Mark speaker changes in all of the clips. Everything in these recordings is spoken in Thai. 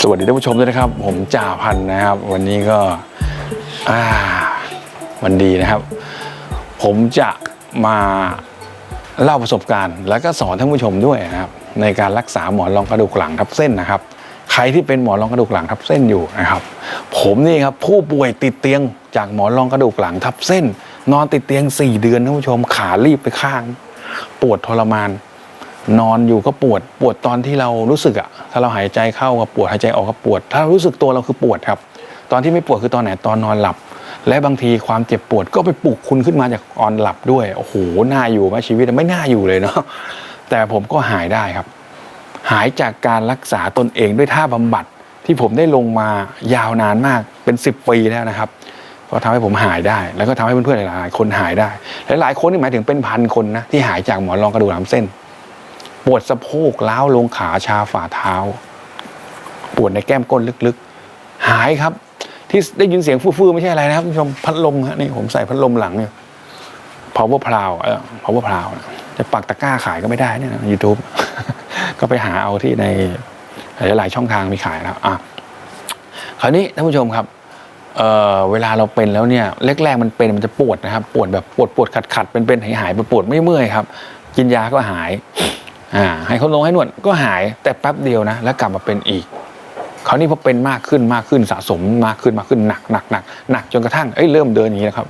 Speaker 1: สวัสดีท่านผู้ชมด้วยนะครับ ผมจ่าพันนะครับ วันนี้ก็อ่าวันดีนะครับ ผมจะมาเล่าประสบการณ์ แล้วก็สอนท่านผู้ชมด้วยนะครับ ในการรักษาหมอนรองกระดูกหลังทับเส้นนะครับ ใครที่เป็นหมอนรองกระดูกหลังทับเส้นอยู่นะครับ ผมนี่ครับผู้ป่วยติดเตียงจากหมอนรองกระดูกหลังทับเส้น นอนติดเตียง 4 เดือนท่านผู้ชมขารีบไปข้าง ปวดทรมาน นอนอยู่ก็ปวดปวดตอนที่เรารู้สึกอะถ้าเราหายใจเข้าก็ปวดหายใจออกก็ปวด ถ้ารู้สึกตัวเราคือปวดครับ ตอนที่ไม่ปวดคือตอนไหนตอนนอนหลับ และบางทีความเจ็บปวดก็ไปปลุกคุณขึ้นมาจากตอนหลับด้วยโอ้โหน่าอยู่ไหมชีวิตไม่น่าอยู่เลยเนาะแต่ผมก็หายได้ครับ หายจากการรักษาตนเองด้วยท่าบำบัดที่ผมได้ลงมายาวนานมากเป็น 10 ปีแล้วนะครับก็ทำให้ผมหายได้ แล้วก็ทำให้เพื่อนๆหลายๆคนหายได้ หลายคนนี่หมายถึงเป็นพันคนนะที่หายจากหมอนรองกระดูกหลังเส้น ปวดสะโพกล้าวลงขาชาฝ่าเท้า ปวดในแก้มก้นลึกๆ หายครับ ที่ได้ยินเสียงฟู่ๆไม่ใช่อะไรนะครับคุณผู้ชมพัดลมฮะนี่ผมใส่พัดลมหลังเนี่ย power plow เออ power plow จะปักตะกร้าขายก็ไม่ได้เนี่ยนะ YouTube ก็ไปหาเอาที่ในหลายๆช่องทางมีขายแล้วอะคราวนี้ท่านผู้ชมครับเออเวลาเราเป็นแล้วเนี่ยแรกๆมันเป็นมันจะปวดนะครับ ปวดแบบปวดปวดขัดขัดเป็นเป็นหายหายปวดปวดไม่เมื่อยครับ กินยาก็หาย อ่าให้เขาลงให้นวดก็หายแต่แป๊บเดียวนะ แล้วกลับมาเป็นอีกคราวนี้พอเป็นมากขึ้นมากขึ้นสะสมมากขึ้นมากขึ้นหนักหนักหนักหนักจนกระทั่งเอ้ยเริ่มเดินอย่างนี้นะครับ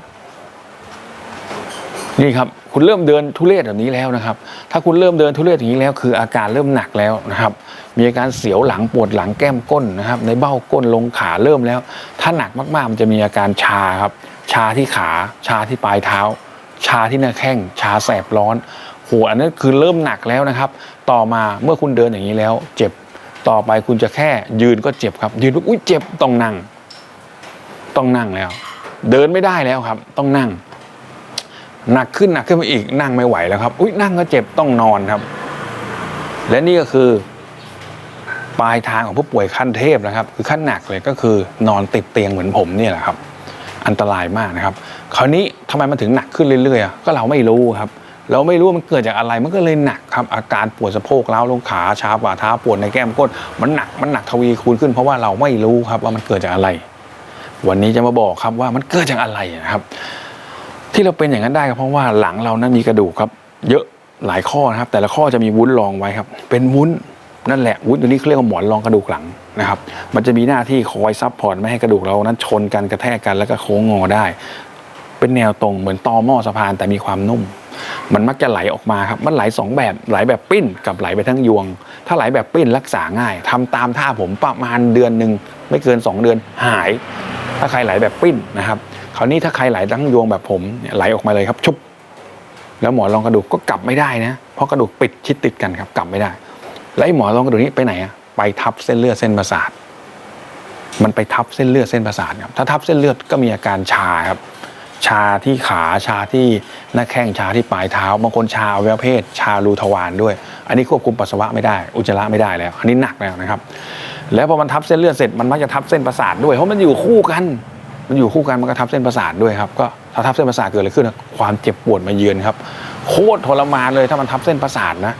Speaker 1: นี่ครับ คุณเริ่มเดินทุเรศแบบนี้แล้วนะครับ ถ้าคุณเริ่มเดินทุเรศอย่างนี้แล้ว คืออาการเริ่มหนักแล้วนะครับ มีอาการเสียวหลังปวดหลังแก้มก้นนะครับ ในเบ้าก้นลงขาเริ่มแล้ว ถ้าหนักมากๆ มันจะมีอาการชาครับ ชาที่ขาชาที่ปลายเท้า ชาที่หน้าแข้งชาแสบร้อนโหอันนั้นคือเริ่มหนักแล้วนะครับ ต่อมาเมื่อคุณเดินอย่างนี้แล้ว เจ็บต่อไปคุณจะแค่ยืนก็เจ็บครับ ยืนปุ๊บอุ้ยเจ็บต้องนั่ง ต้องนั่งแล้ว เดินไม่ได้แล้วครับ ต้องนั่ง หนักขึ้นหนักขึ้นมาอีกนั่งไม่ไหวแล้วครับ อุ้ยนั่งก็เจ็บต้องนอนครับ และนี่ก็คือปลายทางของผู้ป่วยขั้นเทพนะครับ คือขั้นหนักเลยก็คือนอนติดเตียงเหมือนผมเนี่ยแหละครับ อันตรายมากนะครับ คราวนี้ ทำไมมันถึงหนักขึ้นเรื่อยๆ ก็เราไม่รู้ครับ เราไม่รู้ว่ามันเกิดจากอะไร มันก็เลยหนักครับ อาการปวดสะโพกเล้าลงขาชาฝ่าเท้าปวดในแก้มก้น มันหนัก มันหนักทวีคูณขึ้นเพราะว่าเราไม่รู้ครับว่ามันเกิดจากอะไร วันนี้จะมาบอกครับว่ามันเกิดจากอะไรนะครับ ที่เราเป็นอย่างนั้นได้ก็เพราะว่าหลังเรานั้นมีกระดูกครับ เยอะหลายข้อนะครับ แต่ละข้อจะมีวุ้นรองไว้ครับ เป็นวุ้นนั่นแหละวุ้นตัวนี้เขาเรียกว่าหมอนรองกระดูกหลังนะครับ มันจะมีหน้าที่คอยซับพอร์ตไม่ให้กระดูกเรานั้นชนกันกระแทกกันแล้วก็โค้งงอได้ เป็นแนวตรงเหมือนตอหม้อสะพานแต่มีความนุ่ม มันมักจะไหลออกมาครับ มันไหลสองแบบไหลแบบปิ้นกับไหลไปทั้งยวง ถ้าไหลแบบปิ้นรักษาง่ายทำตามท่าผมประมาณเดือนหนึ่งไม่เกิน 2 เดือนหาย ถ้าใครไหลแบบปิ้นนะครับคราวนี้ถ้าใครไหลทั้งยวงแบบผมไหลออกมาเลยครับชุบแล้วหมอนรองกระดูกก็กลับไม่ได้นะ เพราะกระดูกปิดชิดติดกันครับกลับไม่ได้ แล้วไอ้หมอนรองกระดูกนี้ไปไหนอะไปทับเส้นเลือดเส้นประสาทมันไปทับเส้นเลือดเส้นประสาทครับถ้าทับเส้นเลือดก็มีอาการชาครับ ชาที่ขาชาที่หน้าแข้งชาที่ปลายเท้าบางคนชาอวัยวะเพศ ชารูทวารด้วย อันนี้ควบคุมปัสสาวะไม่ได้ อุจจาระไม่ได้แล้ว อันนี้หนักแล้วนะครับ แล้วพอมันทับเส้นเลือดเสร็จมันมักจะทับเส้นประสาทด้วยเพราะมันอยู่คู่กัน มันอยู่คู่กันมันก็ทับเส้นประสาทด้วยครับก็ถ้าทับเส้นประสาทเกิดอะไรขึ้นความเจ็บปวดมาเยือนครับโคตรทรมานเลยถ้ามันทับเส้นประสาทนะ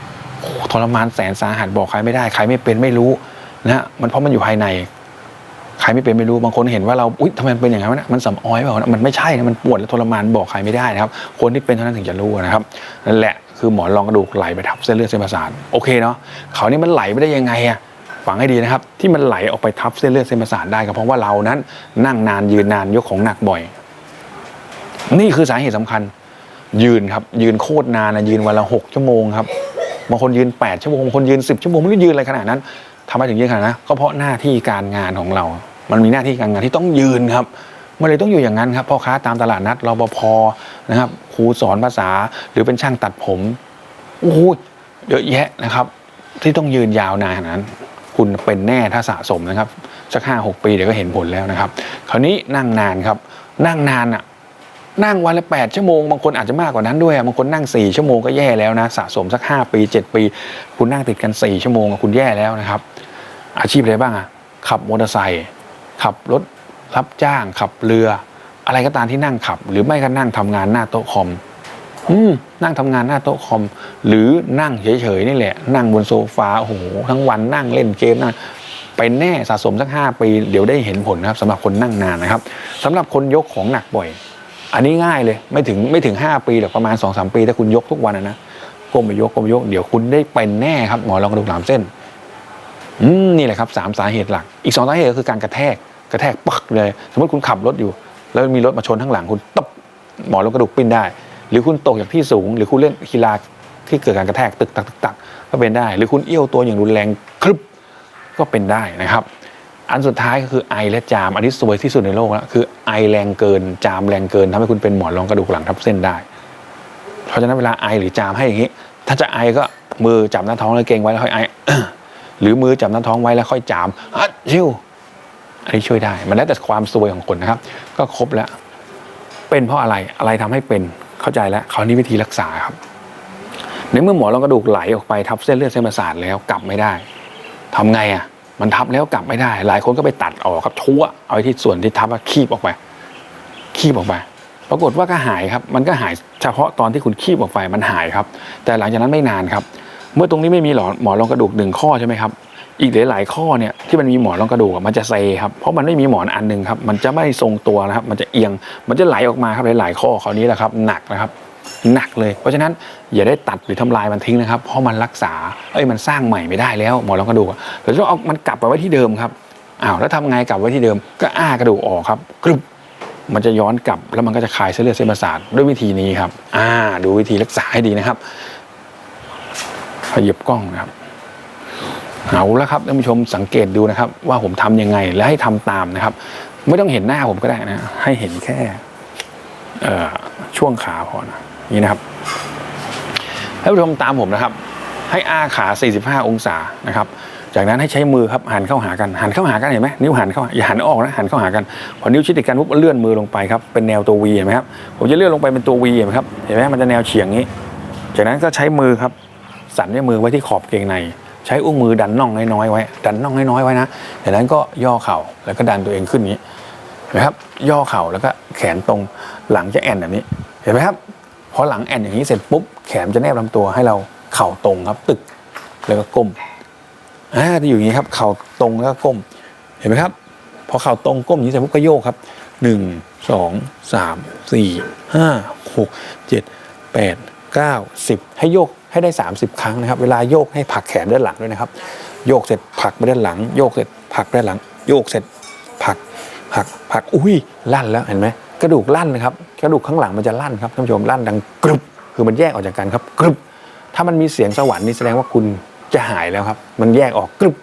Speaker 1: ทรมานแสนสาหัสบอกใครไม่ได้ใครไม่เป็นไม่รู้นะฮะมันเพราะมันอยู่ภายใน ใครไม่เป็นไม่รู้บางคนเห็นว่าเราอุ๊ยทำไมเป็นอย่างนั้นวะมันสำออยเปล่านมันไม่ใช่นะมันปวดและทรมานบอกใครไม่ได้นะครับ คนที่เป็นเท่านั้นถึงจะรู้นะครับนั่นแหละคือหมอนรองกระดูกไหลไปทับเส้นเลือดเส้นประสาทโอเคเนาะเขานี่มันไหลไปได้ยังไงอะฟังให้ดีนะครับ ที่มันไหลออกไปทับเส้นเลือดเส้นประสาทได้ก็เพราะว่าเรานั้น นั่งนานยืนนานยกของหนักบ่อย นี่คือสาเหตุสำคัญ ยืนครับยืนโคตรนานนะยืนวันละหกชั่วโมงครับบางคนยืนแปดชั่วโมงบางคนยืนสิบชั่วโมงไม่รู้ยืนอะไรขนาดนั้น ทำไมถึงยืนขนาดนั้นก็เพราะหน้าที่การงานของเรา มันมีหน้าที่การงานที่ต้องยืนครับมันเลยต้องอยู่อย่างนั้นครับพ่อค้าตามตลาดนัดรปภนะครับครูสอนภาษาหรือเป็นช่างตัดผมโอ้โหเยอะแยะนะครับ ที่ต้องยืนยาวนานขนาดนั้น คุณเป็นแน่ถ้าสะสมนะครับสักห้าหกปีเดี๋ยวก็เห็นผลแล้วนะครับ คราวนี้นั่งนานครับ นั่งนานอะ นั่งวันละแปดชั่วโมงบางคนอาจจะมากกว่านั้นด้วยบางคนนั่งสี่ชั่วโมงก็แย่แล้วนะสะสมสักห้าปีเจ็ดปี คุณนั่งติดกันสี่ชั่วโมงคุณแย่แล้วนะครับ อาชีพอะไรบ้างอะขับมอเตอร์ไซค์ขับรถรับจ้างขับเรือ อะไรก็ตามที่นั่งขับ หรือไม่ก็นั่งทำงานหน้าโต๊ะคอมอืมนั่งทำงานหน้าโต๊ะคอม หรือนั่งเฉยๆนี่แหละ นั่งบนโซฟาโอ้โหทั้งวันนั่งเล่นเกมนั่งเป็นแน่สะสมสักห้าปี เดี๋ยวได้เห็นผลนะครับสำหรับคนนั่งนานนะครับสำหรับคนยกของหนักบ่อย อันนี้ง่ายเลยไม่ถึงไม่ถึงห้าปีหรอกประมาณสองสามปีถ้าคุณยกทุกวันนะนะก้มไปยกก้มไปยกเดี๋ยวคุณได้เป็นแน่ครับหมอรองกระดูกหลามเส้นอืมนี่แหละครับสามสาเหตุหลัก อีกสองสาเหตุก็คือการกระแทกกระแทกปักเลย สมมติคุณขับรถอยู่ แล้วมีรถมาชนข้างหลังคุณตบหมอรองกระดูกปิ้นได้ หรือคุณตกจากที่สูง หรือคุณเล่นกีฬาที่เกิดการกระแทกตึกตักตึกตักก็เป็นได้ หรือคุณเอี้ยวตัวอย่างรุนแรงครึบก็เป็นได้นะครับ อันสุดท้ายก็คือไอและจาม อันที่สวยที่สุดในโลกแล้วคือไอแรงเกินจามแรงเกินทำให้คุณเป็นหมอนรองกระดูกหลังทับเส้นได้ เพราะฉะนั้นเวลาไอหรือจามให้อย่างนี้ ถ้าจะไอก็มือจับหน้าท้องแล้วเกรงไว้แล้วค่อยไอหรือมือจับหน้าท้องไว้แล้วค่อยจามฮัดชิวอันนี้ช่วยได้ มันแล้วแต่ความซวยของคนนะครับ ก็ครบแล้ว เป็นเพราะอะไรอะไรทำให้เป็นเข้าใจแล้วคราวนี้วิธีรักษาครับในเมื่อหมอนรองกระดูกไหลออกไปทับเส้นเลือดเส้นประสาทแล้วกลับไม่ได้ทำไงอะ มันทับแล้วกลับไม่ได้ หลายคนก็ไปตัดออกครับทั่วเอาไอ้ที่ส่วนที่ทับอะคีบออกไป คีบออกไปปรากฏว่าก็หายครับ มันก็หายเฉพาะตอนที่คุณคีบออกไปมันหายครับ แต่หลังจากนั้นไม่นานครับ เมื่อตรงนี้ไม่มีหลอหมอนรองกระดูกหนึ่งข้อใช่ไหมครับ อีกหลายๆข้อเนี่ยที่มันมีหมอนรองกระดูกมันจะเซครับ เพราะมันไม่มีหมอนอันหนึ่งครับ มันจะไม่ทรงตัวนะครับ มันจะเอียง มันจะไหลออกมาครับหลายๆข้อคราวนี้แหละครับหนักนะครับ หนักเลย เพราะฉะนั้นอย่าได้ตัดหรือทำลายมันทิ้งนะครับ เพราะมันรักษา เอ้ยมันสร้างใหม่ไม่ได้แล้วหมอนรองกระดูกเราจะต้องเอามันกลับไปไว้ที่เดิมครับอ้าวแล้วทำไงกลับไว้ที่เดิม ก็อ้ากระดูกออกครับกรึบมันจะย้อนกลับแล้วมันก็จะคลายเส้นเลือดเส้นประสาทด้วยวิธีนี้ครับ อ่า ดูวิธีรักษาให้ดีนะครับขยับกล้องนะครับเอาละครับท่านผู้ชมสังเกตดูนะครับ ว่าผมทำยังไงและให้ทำตามนะครับ ไม่ต้องเห็นหน้าผมก็ได้นะ ให้เห็นแค่ช่วงขาพอนะ นี่นะครับท่านผู้ชมตามผมนะครับ ให้อ้าขา 45 องศานะครับ จากนั้นให้ใช้มือครับหันเข้าหากันหันเข้าหากันเห็นไหมนิ้วหันเข้าอย่าหันออกนะหันเข้าหากันพอนิ้วชิดติดกันปุ๊บเลื่อนมือลงไปครับเป็นแนวตัววีเห็นไหมครับผมจะเลื่อนลงไปเป็นตัววีเห็นไหมครับเห็นไหมมันจะแนวเฉียงนี้ จากนั้นก็ใช้มือครับสั่นด้วยมือไว้ที่ขอบเกงในใช้อุ้งมือดันน่องน้อยๆไว้ ดันน่องน้อยๆไว้นะจากนั้นก็ย่อเข่าแล้วก็ดันตัวเองขึ้นอย่างนี้นไหมครับ ย่อเข่าแล้วก็แขนตรงหลังจะแอนแบบนี้ เห็นไหมครับ พอหลังแอนอย่างนี้เสร็จปุ๊บแขนจะแนบลำตัวให้เราเข่าตรงครับ ตึกแล้วก็ก้มอ่าจะอยู่อย่างนี้ครับ เข่าตรงแล้วก็ก้ม เห็นไหมครับ พอเข่าตรงก้มอย่างนี้เสร็จปุ๊บก็โยกครับหนึ่งสองสามสี่ห้าหกเจ็ดแปดเก้าสิบให้โยกให้ได้ 30 ครั้งนะครับ เวลาโยกให้ผักแขนด้านหลังด้วยนะครับ โยกเสร็จผักไปด้านหลัง โยกเสร็จผักไปด้านหลัง โยกเสร็จผักผักผักอุ้ยลั่นแล้วเห็นไหม กระดูกลั่นนะครับกระดูกข้างหลังมันจะลั่นครับท่านผู้ชมลั่นดังกรึบคือมันแยกออกจากกันครับกรึบถ้ามันมีเสียงสวรรค์นี่แสดงว่าคุณจะหายแล้วครับ มันแยกออกกรึบ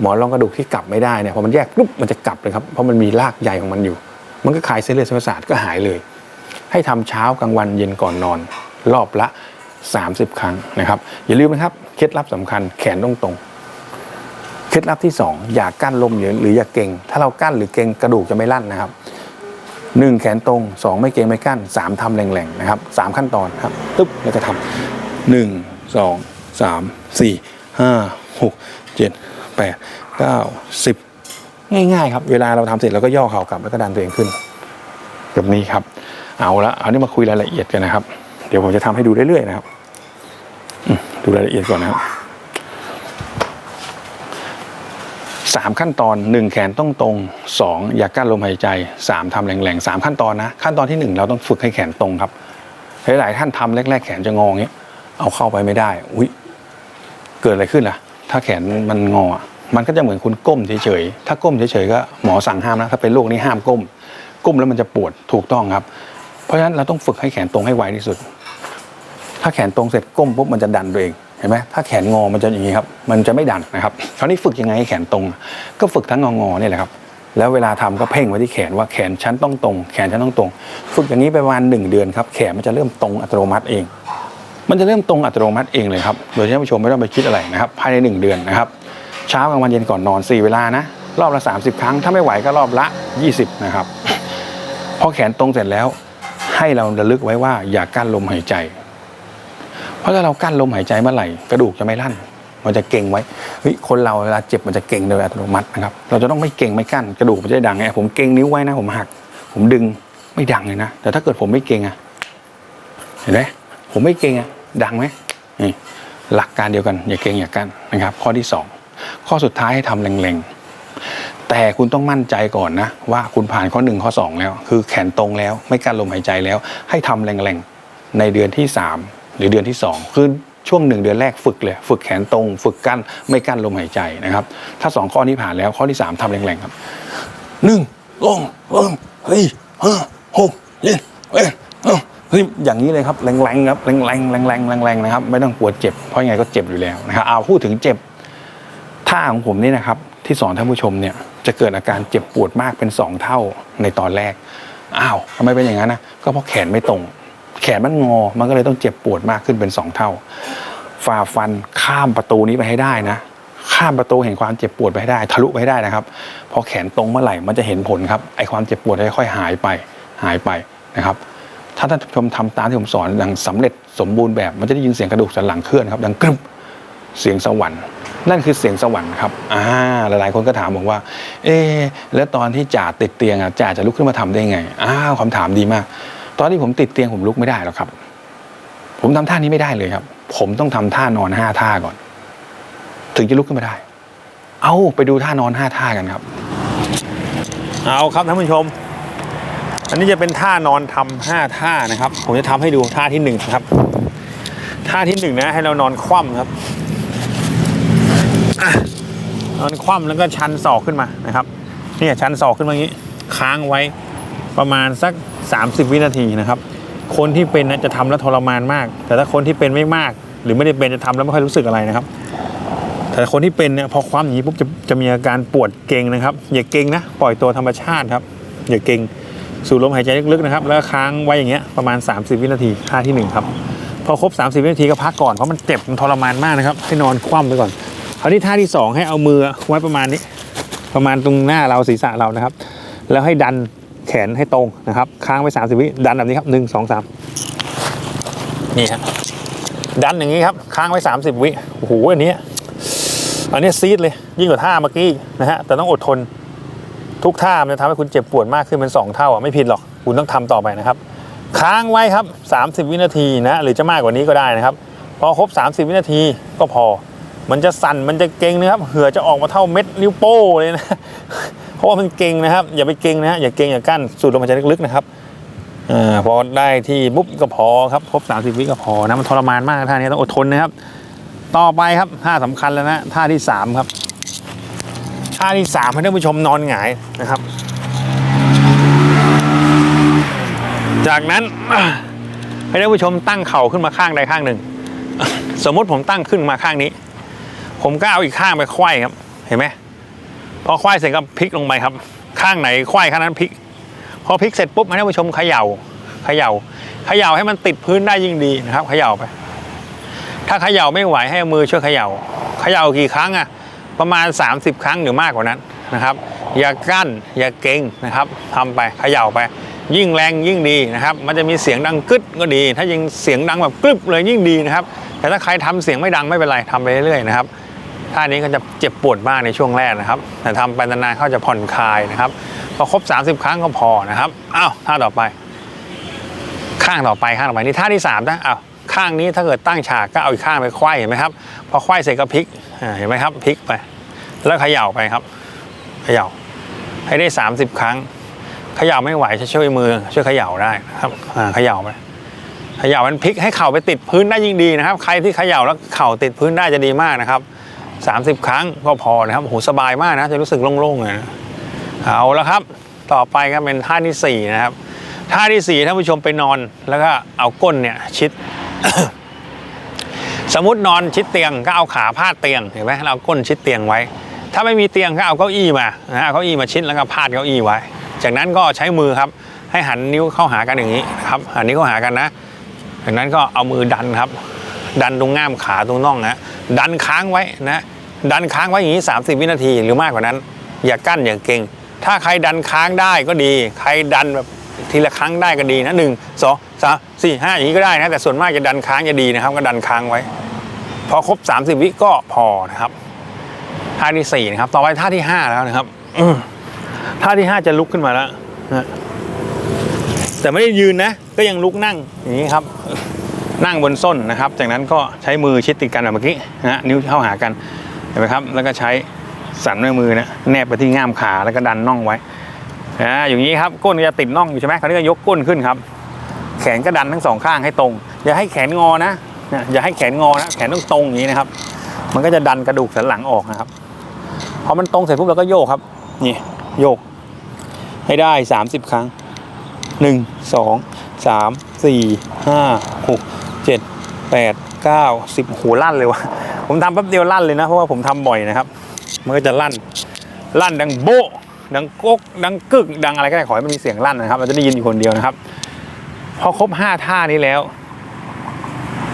Speaker 1: หมอนรองกระดูกที่กลับไม่ได้เนี่ยพอมันแยกปุ๊บมันจะกลับเลยครับเพราะมันมีรากใหญ่ของมันอยู่ มันก็คลายเส้นเลือดเส้นประสาทก็หายเลย ให้ทำเช้ากลางวันเย็นก่อนนอน รอบละ 30 ครั้งนะครับอย่าลืมนะครับเคล็ดลับสำคัญแขนตรงตรงๆเคล็ดลับที่ 2 อย่ากั้นลมหรือหรืออย่าเก่ง ถ้าเรากั้นหรือเก่งกระดูกจะไม่ลั่นนะครับ หนึ่งแขนตรงสองไม่เก่งไม่กั้นสามทำแรงๆนะครับสามขั้นตอนครับตึ๊บแล้วก็ทำหนึ่งสองสามสี่ห้าหกเจ็ดแปดเก้าสิบง่ายๆครับ เวลาเราทำเสร็จเราก็ย่อเข่ากลับแล้วก็ดันตัวเองขึ้นแบบนี้ครับ เอาละเอานี้มาคุยรายละเอียดกันนะครับ เดี๋ยวผมจะทำให้ดูเรื่อยๆนะครับอืมดูรายละเอียดก่อนนะครับ สามขั้นตอนหนึ่งแขนต้องตรงสองอย่ากั้นลมหายใจสามทำแรงๆสามขั้นตอนนะ ขั้นตอนที่หนึ่งเราต้องฝึกให้แขนตรงครับหลายๆท่านทำแรก ๆ แขนจะงองเงี้ยเอาเข้าไปไม่ได้ อุ้ยเกิดอะไรขึ้นล่ะ ถ้าแขนมันงอ มันก็จะเหมือนคุณก้มเฉยๆถ้าก้มเฉยๆก็หมอสั่งห้ามนะถ้าเป็นโรคนี้ห้ามก้ม ก้มแล้วมันจะปวดถูกต้องครับ เพราะฉะนั้นเราต้องฝึกให้แขนตรงให้ไวที่สุด ถ้าแขนตรงเสร็จก้มปุ๊บมันจะดันตัวเอง เห็นไหมถ้าแขนงอมันจะอย่างนี้ครับ มันจะไม่ดันนะครับคราวนี้ฝึกยังไงให้แขนตรง ก็ฝึกทั้งงอๆเนี่ยแหละครับ แล้วเวลาทำก็เพ่งไว้ที่แขนว่าแขนฉันต้องตรง แขนฉันต้องตรง ฝึกอย่างนี้ไปประมาณหนึ่งเดือนครับ แขนมันจะเริ่มตรงอัตโนมัติเอง มันจะเริ่มตรงอัตโนมัติเองเลยครับ โดยที่ท่านผู้ชมไม่ต้องไปคิดอะไรนะครับ ภายในหนึ่งเดือนนะครับ เช้ากลางวันเย็นก่อนนอนสี่เวลานะ รอบละ 30 ครั้ง ถ้าไม่ไหวก็รอบละ 20 นะครับ พอแขนตรงเสร็จแล้ว ให้เราระลึกไว้ว่าอย่ากั้นลมหายใจ เพราะถ้าเรากั้นลมหายใจเมื่อไหร่กระดูกจะไม่ลั่น มันจะเก่งไว้เฮ้ยคนเราเวลาเจ็บมันจะเก่งโดยอัตโนมัตินะครับเราจะต้องไม่เก่งไม่กั้นกระดูกมันจะดังไงผมเก่งนิ้วไว้นะผมหัก ผมดึงไม่ดังเลยนะแต่ถ้าเกิดผมไม่เก่งอะเห็นไหมผมไม่เก่งอะดังไหมนี่หลักการเดียวกันอย่าเก่งอย่ากั้นนะครับ ข้อที่สองข้อสุดท้ายให้ทำแรงๆ แต่คุณต้องมั่นใจก่อนนะ ว่าคุณผ่านข้อหนึ่งข้อสองแล้ว คือแขนตรงแล้วไม่กั้นลมหายใจแล้ว ให้ทำแรงๆ ในเดือนที่สาม หรือเดือนที่สองคือช่วงหนึ่งเดือนแรกฝึกเลย ฝึกแขนตรง ฝึกกั้นไม่กั้นลมหายใจนะครับ ถ้าสองข้อนี้ผ่านแล้วข้อที่สามทำแรงๆครับหนึ่งลงลงเฮ้ยห้าหกเจ็ดแปดเก้าเฮ้ยอย่างนี้เลยครับแรงๆครับแรงๆแรงๆแรงๆนะครับ ไม่ต้องกลัวเจ็บเพราะยังไงก็เจ็บอยู่แล้วนะครับเอาพูดถึงเจ็บท่าของผมนี่นะครับ ที่สอนท่านผู้ชมเนี่ยจะเกิดอาการเจ็บปวดมากเป็นสองเท่าในตอนแรกอ้าวทำไมเป็นอย่างนั้นนะก็เพราะแขนไม่ตรง แขนมันงอ มันก็เลยต้องเจ็บปวดมากขึ้นเป็นสองเท่า ฝ่าฟันข้ามประตูนี้ไปให้ได้นะ ข้ามประตูเห็นความเจ็บปวดไปให้ได้ ทะลุไปให้ได้นะครับ พอแขนตรงเมื่อไหร่มันจะเห็นผลครับ ไอความเจ็บปวดจะค่อยๆหายไป หายไปนะครับ ถ้าท่านผู้ชมทำตามที่ผมสอนอย่างสำเร็จสมบูรณ์แบบ มันจะได้ยินเสียงกระดูกสันหลังเคลื่อนครับ ดังกรึบเสียงสวรรค์นั่นคือเสียงสวรรค์ครับ อ่า หลายๆ คนก็ถามบอกว่า เอ๊แล้วตอนที่จ่าติดเตียงอะจ่าจะลุกขึ้นมาทำได้ไง อ้าวคำถามดีมาก ตอนที่ผมติดเตียงผมลุกไม่ได้หรอกครับ ผมทำท่านี้ไม่ได้เลยครับ ผมต้องทำท่านอนห้าท่าก่อน ถึงจะลุกขึ้นมาได้ เอาไปดูท่านอนห้าท่ากันครับ
Speaker 2: เอาครับท่านผู้ชม อันนี้จะเป็นท่านอนทำห้าท่านะครับ ผมจะทำให้ดูท่าที่หนึ่งครับ ท่าที่หนึ่งนะ ให้เรานอนคว่ำครับอนอนคว่ำแล้วก็ชันศอกขึ้นมานะครับเนี่ยชันศอกขึ้นมาอย่างนี้ ค้างไว้ ประมาณสัก 30 วินาทีนะครับ คนที่เป็นนะจะทำแล้วทรมานมาก แต่ถ้าคนที่เป็นไม่มาก หรือไม่ได้เป็นจะทำแล้วไม่ค่อยรู้สึกอะไรนะครับ แต่คนที่เป็นเนี่ยพอคว่ำอย่างนี้ปุ๊บจะจะมีอาการปวดเกร็งนะครับ อย่าเกร็งนะปล่อยตัวธรรมชาติครับอย่าเกร็งสูดลมหายใจลึกๆนะครับแล้วค้างไว้อย่างเงี้ยประมาณ 30 วินาทีท่าที่หนึ่งครับพอครบ 30 วินาทีก็พักก่อนเพราะมันเจ็บมันทรมานมากนะครับ ให้นอนคว่ำไปก่อนคราวนี้ท่าที่สองให้เอามือไว้ประมาณนี้ ประมาณตรงหน้าเราศีรษะเรานะครับ แล้วให้ดัน แขนให้ตรงนะครับ ค้างไว้30วิดันแบบนี้ครับหนึ่งสองสามนี่ฮะดันอย่างนี้ครับ ค้างไว้30วิโอ้โหอันนี้อันนี้ซีดเลยยิ่งกว่าท่าเมื่อกี้นะฮะแต่ต้องอดทนทุกท่ามันจะทำให้คุณเจ็บปวดมากขึ้นเป็นสองเท่าอะไม่ผิดหรอกคุณต้องทำต่อไปนะครับ ค้างไว้ครับ 30 วินาทีนะหรือจะมากกว่านี้ก็ได้นะครับ พอครบ 30 วินาทีก็พอ มันจะสั่นมันจะเก่งนะครับเหือจะออกมาเท่าเม็ดนิ้วโป้เลยนะ เพราะว่ามันเก่งนะครับ อย่าไปเก่งนะฮะอย่าเก่งอย่ากั้นสูดลมหายใจลึกๆนะครับอพอได้ที่ปุ๊บก็พอครับครบ30วิก็พอนะมันทรมานมากท่านี้ต้องอดทนนะครับ ต่อไปครับท่าสำคัญแล้วนะท่าที่สามครับท่าที่สามให้ท่านผู้ชมนอนหงายนะครับ จากนั้นให้ท่านผู้ชมตั้งเข่าขึ้นมาข้างใดข้างหนึ่ง สมมุติผมตั้งขึ้นมาข้างนี้ ผมก็เอาอีกข้างไปไขว้ครับ เห็นไหม พอไขว้เสร็จก็พลิกลงไปครับ ข้างไหนไขว้ข้างนั้นพลิก พอพลิกเสร็จปุ๊บให้ท่านผู้ชมเขย่าเขย่าเขย่าให้มันติดพื้นได้ยิ่งดีนะครับเขย่าไป ถ้าเขย่าไม่ไหวให้มือช่วยเขย่าเขย่ากี่ครั้งอะประมาณ 30 ครั้งหรือมากกว่านั้นนะครับ อย่ากั้นอย่าเก่งนะครับทำไปเขย่าไป ยิ่งแรงยิ่งดีนะครับ มันจะมีเสียงดังกึดก็ดี ถ้ายิ่งเสียงดังแบบกรึบเลยยิ่งดีนะครับ แต่ถ้าใครทำเสียงไม่ดังไม่เป็นไรทำไปเรื่อยๆนะครับ ท่านี้ก็จะเจ็บปวดมากในช่วงแรกนะครับ แต่ทำไปนานๆเขาจะผ่อนคลายนะครับ พอครบ 30 ครั้งก็พอนะครับอ้าวท่าต่อไป ข้างต่อไปข้างต่อไปนี่ท่าที่สามนะอ้าวข้างนี้ถ้าเกิดตั้งฉากก็เอาอีกข้างไปไขว้เห็นไหมครับ พอไขว้เสร็จก็พลิกเห็นไหมครับพลิกไป แล้วเขย่าไปครับเขย่าให้ได้ 30 ครั้งเขย่าไม่ไหวช่วยมือ ช่วยเขย่าได้นะครับเขย่าไปเขย่ามันพลิกให้เข่าไปติดพื้นได้ยิ่งดีนะครับ ใครที่เขย่าแล้วเข่าติดพื้นได้จะดีมากนะครับ 30 ครั้งก็พอนะครับโหสบายมากนะจะรู้สึกโล่งๆเลยนะเอาแล้วครับ ต่อไปก็เป็นท่าที่สี่นะครับท่าที่สี่ท่านผู้ชมไปนอนแล้วก็เอาก้นเนี่ยชิด สมมตินอนชิดเตียงก็เอาขาพาดเตียงเห็นไหมเราเอาก้นชิดเตียงไว้ ถ้าไม่มีเตียงก็เอาเก้าอี้มานะเอาเก้าอี้มาชิดแล้วก็พาดเก้าอี้ไว้ จากนั้นก็ใช้มือครับ ให้หันนิ้วเข้าหากันอย่างนี้ครับหันนิ้วเข้าหากันนะจากนั้นก็เอามือดันครับ ดันตรงง่ามขาตรงน่องนะดันค้างไว้นะดันค้างไว้อย่างนี้ 30 วินาทีหรือมากกว่านั้น อย่ากั้นอย่าเก่ง ถ้าใครดันค้างได้ก็ดี ใครดันแบบทีละครั้งได้ก็ดีนะหนึ่งสองสามสี่ห้าอย่างนี้ก็ได้นะแต่ส่วนมากจะดันค้างจะดีนะครับ ก็ดันค้างไว้ พอครบ 30 วิก็พอนะครับท่าที่สี่นะครับต่อไปท่าที่ห้าแล้วนะครับท่าที่ห้าจะลุกขึ้นมาแล้วนะแต่ไม่ได้ยืนนะ ก็ยังลุกนั่งอย่างนี้ครับ นั่งบนส้นนะครับ จากนั้นก็ใช้มือชิดติดกันแบบเมื่อกี้นะฮะนิ้วเข้าหากันเห็นไหมครับ แล้วก็ใช้สันด้วยมือนะแนบไปที่ง่ามขาแล้วก็ดันน่องไว้อ่าอย่างนี้ครับก้นจะติดน่องอยู่ใช่ไหมคราวนี้ก็ยกก้นขึ้นครับ แขนก็ดันทั้งสองข้างให้ตรง อย่าให้แขนงอนะนะอย่าให้แขนงอนะแขนต้องตรงอย่างนี้นะครับ มันก็จะดันกระดูกสันหลังออกนะครับพอมันตรงเสร็จปุ๊บเราก็โยกครับนี่โยก ให้ได้ 30 ครั้ง 1 2 3 4 5 6 7 8 9 10โหลั่นเลยวะผมทำแป๊บเดียวลั่นเลยนะ เพราะว่าผมทำบ่อยนะครับ มันก็จะลั่น ลั่นดังโบดังก๊กดังกึก ดังอะไรก็ได้ขอให้มันมีเสียงลั่นนะครับ เราจะได้ยินอยู่คนเดียวนะครับ พอครบ5ท่านี้แล้ว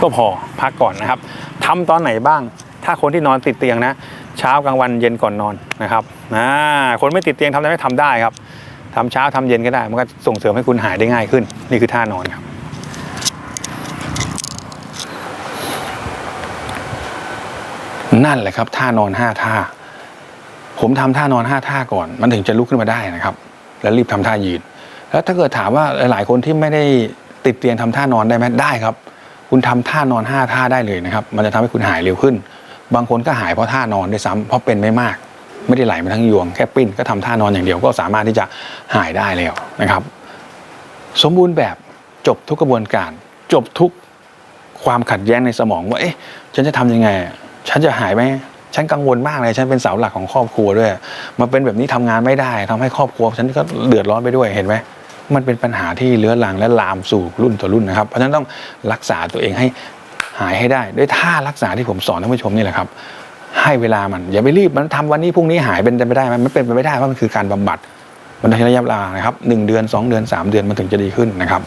Speaker 2: ก็พอพักก่อนนะครับทำตอนไหนบ้าง ถ้าคนที่นอนติดเตียงนะ เช้ากลางวันเย็นก่อนนอนนะครับอ่าคนไม่ติดเตียงทำได้ไหมทำได้ครับทำเช้าทำเย็นก็ได้ มันก็ส่งเสริมให้คุณหายได้ง่ายขึ้น นี่คือท่านอนครับ
Speaker 1: นั่นแหละครับ ท่านอนห้าท่า ผมทำท่านอนห้าท่าก่อน มันถึงจะลุกขึ้นมาได้นะครับ แล้วรีบทำท่ายืน แล้วถ้าเกิดถามว่าหลายคนที่ไม่ได้ติดเตียงทำท่านอนได้ไหมได้ครับ คุณทำท่านอนห้าท่าได้เลยนะครับ มันจะทำให้คุณหายเร็วขึ้น บางคนก็หายเพราะท่านอนด้วยซ้ำเพราะเป็นไม่มาก ไม่ได้ไหลมาทั้งยวง แค่ปิ้นก็ทำท่านอนอย่างเดียวก็สามารถที่จะหายได้แล้วนะครับ สมบูรณ์แบบจบทุกกระบวนการ จบทุกความขัดแย้งในสมองว่าเอ๊ะฉันจะทำยังไง ฉันจะหายไหมฉันกังวลมากเลย ฉันเป็นเสาหลักของครอบครัวด้วย มาเป็นแบบนี้ทำงานไม่ได้ทำให้ครอบครัว ฉันก็เดือดร้อนไปด้วยเห็นไหมมันเป็นปัญหาที่เลื้อรังและลามสู่รุ่นต่อรุ่นนะครับ เพราะฉะนั้นต้องรักษาตัวเองให้หายให้ได้ ด้วยท่ารักษาที่ผมสอนท่านผู้ชมนี่แหละครับ ให้เวลามันอย่าไปรีบมันทำวันนี้พรุ่งนี้หายเป็นไปไม่ได้มันเป็นไปไม่ได้เพราะมันคือการบำบัดมันต้องใช้ระยะเวลานะครับหนึ่งเดือนสองเดือนสามเดือนมันถึงจะดีขึ้นนะครับ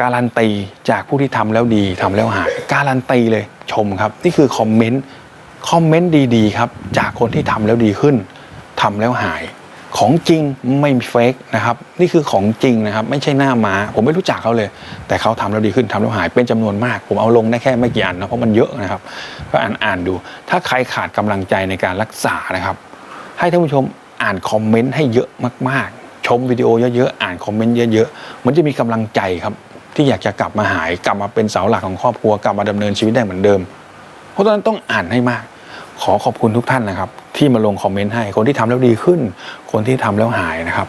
Speaker 1: การันตีจากผู้ที่ทำแล้วดีทำแล้วหายการันตีเลยชมครับ นี่คือคอมเมนต์คอมเมนต์ดีๆครับ จากคนที่ทำแล้วดีขึ้นทำแล้วหายของจริงไม่มีเฟกนะครับนี่คือของจริงนะครับ ไม่ใช่หน้าม้าผมไม่รู้จักเขาเลย แต่เขาทำแล้วดีขึ้นทำแล้วหายเป็นจำนวนมาก ผมเอาลงได้แค่ไม่กี่อันนะเพราะมันเยอะนะครับ ก็อ่านอ่านดู ถ้าใครขาดกำลังใจในการรักษานะครับ ให้ท่านผู้ชมอ่านคอมเมนต์ให้เยอะมากๆ ชมวิดีโอเยอะๆอ่านคอมเมนต์เยอะๆมันจะมีกำลังใจครับ ที่อยากจะกลับมาหายกลับมาเป็นเสาหลักของครอบครัวกลับมาดำเนินชีวิตได้เหมือนเดิม เพราะฉะนั้นต้องอ่านให้มาก ขอขอบคุณทุกท่านนะครับ ที่มาลงคอมเมนต์ให้คนที่ทำแล้วดีขึ้น คนที่ทำแล้วหายนะครับ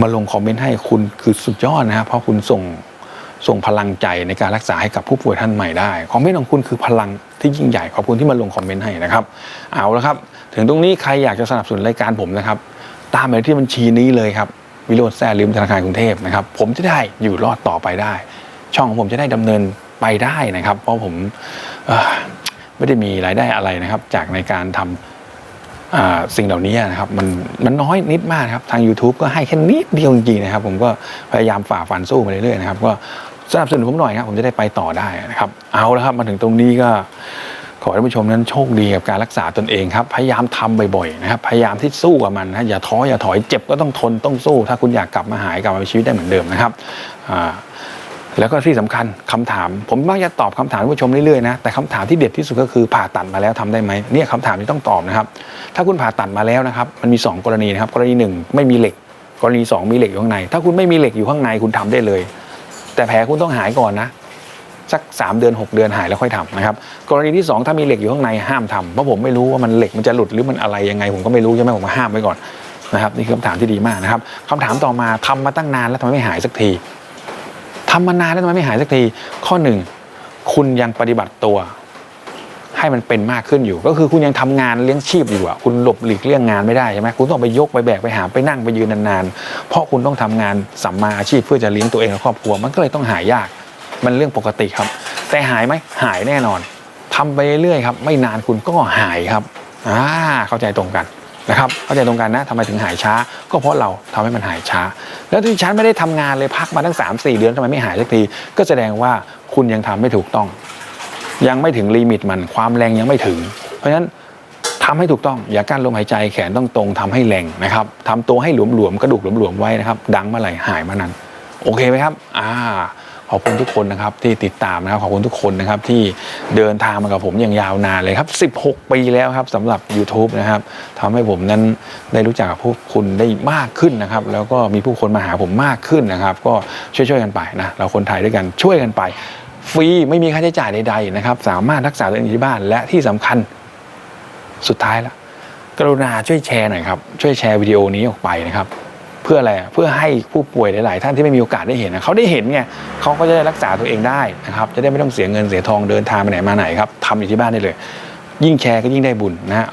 Speaker 1: มาลงคอมเมนต์ให้คุณคือสุดยอดนะครับเพราะคุณส่งส่งพลังใจในการรักษาให้กับผู้ป่วยท่านใหม่ได้ คอมเมนต์ของคุณคือพลังที่ยิ่งใหญ่ ขอบคุณที่มาลงคอมเมนต์ให้นะครับ เอาละครับ ถึงตรงนี้ใครอยากจะสนับสนุนรายการผมนะครับ ตามไปที่บัญชีนี้เลยครับ วิโรจน์แซ่ลิมธนาคารกรุงเทพนะครับผมจะได้อยู่รอดต่อไปได้ ช่องของผมจะได้ดำเนินไปได้นะครับ เพราะผมไม่ได้มีรายได้อะไรนะครับ จากในการทำอ่าสิ่งเหล่านี้นะครับมันมันน้อยนิดมากครับทาง YouTube ก็ให้แค่นิดเดียวจริงๆนะครับ ผมก็พยายามฝ่าฟันสู้มาเรื่อยๆนะครับ ก็สนับสนุนผมหน่อยครับผมจะได้ไปต่อได้นะครับ เอาแล้วครับมาถึงตรงนี้ก็ ขอให้ท่านผู้ชมนั้นโชคดีกับการรักษาตนเองครับ พยายามทำบ่อยๆนะครับ พยายามที่สู้กับมันนะอย่าท้ออย่าถอยเจ็บก็ต้องทนต้องสู้ ถ้าคุณอยากกลับมาหายกลับมาชีวิตได้เหมือนเดิมนะครับแล้วก็ที่สำคัญคำถาม ผมมักจะตอบคำถามผู้ชมเรื่อยๆนะแต่คำถามที่เด็ดที่สุดก็คือผ่าตัดมาแล้วทำได้ไหมเนี่ยคำถามที่ต้องตอบนะครับ ถ้าคุณผ่าตัดมาแล้วนะครับ มันมี 2 กรณีนะครับ กรณีหนึ่งไม่มีเหล็ก กรณี 2 มีเหล็กอยู่ข้างใน ถ้าคุณไม่มีเหล็กอยู่ข้างในคุณทำได้เลย แต่แผลคุณต้องหายก่อนนะ สัก 3 เดือน 6 เดือนหายแล้วค่อยทำนะครับกรณีที่ 2 ถ้ามีเหล็กอยู่ข้างในห้ามทำเพราะผมไม่รู้ว่ามันเหล็กมันจะหลุดหรือมันอะไรยังไง ผมก็ไม่รู้ใช่ไหมผมก็ห้ามไว้ก่อนนะครับนี่คือคำถามที่ดีมากนะครับคำถามต่อมาทำมาตั้งนานแล้วทำไมไม่หายสักทีทำมานานแล้วทำไมไม่หายสักที ข้อหนึ่งคุณยังปฏิบัติตัวให้มันเป็นมากขึ้นอยู่ ก็คือคุณยังทำงานเลี้ยงชีพอยู่อะคุณหลบหลีกเลี่ยงงานไม่ได้ใช่ไหมคุณต้องไปยกไปแบกไปหาไปนั่งไปยืนนานๆ เพราะคุณต้องทำงานสัมมาอาชีพเพื่อจะเลี้ยงตัวเองและครอบครัวมันก็เลยต้องหายยาก มันเรื่องปกติครับ แต่หายไหมหายแน่นอนทำไปเรื่อยๆครับ ไม่นานคุณก็หายครับอ่าเข้าใจตรงกันนะครับเข้าใจตรงกันนะทำไมถึงหายช้า ก็เพราะเราทำให้มันหายช้า แล้วที่ฉันไม่ได้ทำงานเลยพักมาตั้ง 3 4 เดือนทำไมไม่หายสักที ก็แสดงว่าคุณยังทำไม่ถูกต้อง ยังไม่ถึงลิมิตมันความแรงยังไม่ถึง เพราะฉะนั้นทำให้ถูกต้องอย่ากั้นลมหายใจแขนต้องตรงทำให้แรงนะครับทำตัวให้หลวมๆกระดูกหลวมๆไว้นะครับ ดังเมื่อไหร่หายเมื่อนั้น โอเคไหมครับ อ่า ขอบคุณทุกคนนะครับที่ติดตามนะครับขอบคุณทุกคนนะครับที่เดินทางมากับผมอย่างยาวนานเลยครับ 16 ปีแล้วครับสำหรับ YouTube นะครับทำให้ผมนั้นได้รู้จักกับพวกคุณได้มากขึ้นนะครับ แล้วก็มีผู้คนมาหาผมมากขึ้นนะครับ ก็ช่วยๆกันไปนะเราคนไทยด้วยกันช่วยกันไป ฟรีไม่มีค่าใช้จ่ายใดๆนะครับ สามารถรักษาตัวเองที่บ้านและที่สำคัญสุดท้ายแล้วกรุณาช่วยแชร์หน่อยครับช่วยแชร์วิดีโอนี้ออกไปนะครับ เพื่ออะไรเพื่อให้ผู้ป่วยหลาย ๆ ท่านที่ไม่มีโอกาสได้เห็นนะเขาได้เห็นไงเขาก็จะได้รักษาตัวเองได้นะครับจะได้ไม่ต้องเสียเงินเสียทองเดินทางไปไหนมาไหนครับทำอยู่ที่บ้านได้เลย ยิ่งแชร์ก็ยิ่งได้บุญนะฮะ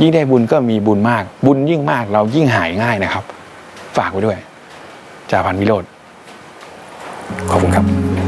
Speaker 1: ยิ่งได้บุญก็มีบุญมาก บุญยิ่งมากเรายิ่งหายง่ายนะครับ ฝากไว้ด้วยจ่าพันวิโรธขอบคุณครับ